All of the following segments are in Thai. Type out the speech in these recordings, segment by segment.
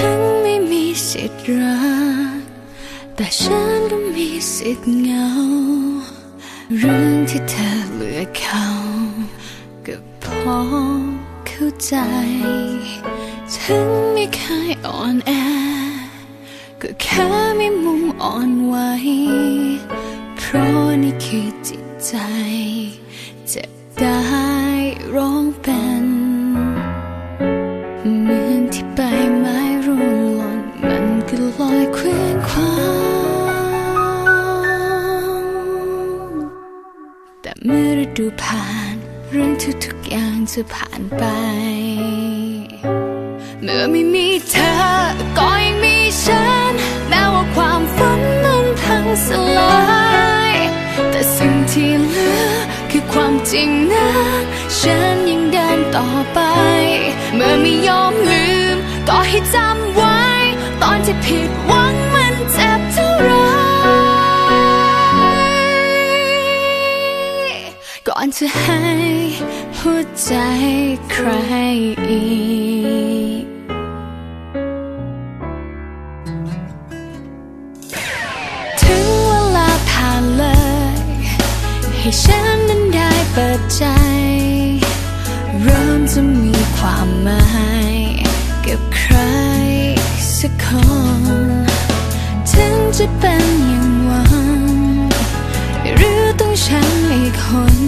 ถึงไม่มีสิทธิ์รัก แต่ฉันก็มีสิทธิ์เหงา เรื่องที่เธอเหลือเขา ก็พอเข้าใจ ถึงไม่เคยอ่อนแอ ก็แค่ไม่มุมอ่อนไหวเพราะนี่คือจิตใจ เมื่อฤดูผ่าน เรื่องทุกๆอย่างจะผ่านไป เมื่อไม่มีเธอ ก็ยังมีฉัน แม้ว่าความฝันนั้นพังสลาย แต่สิ่งที่เหลือคือความจริงนะ ฉันยังเดินต่อไป เมื่อไม่ยอมลืม ก็ให้จำไว้ ตอนที่ผิด อนจะให้หัวใจใครอีก ถึงเวลาผ่านเลย ให้ฉันนั้นได้เปิดใจ เริ่มจะมีความหมายกับใครสักคน ถึงจะเป็นอย่างหวัง หรือต้องฉันอีกคน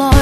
มั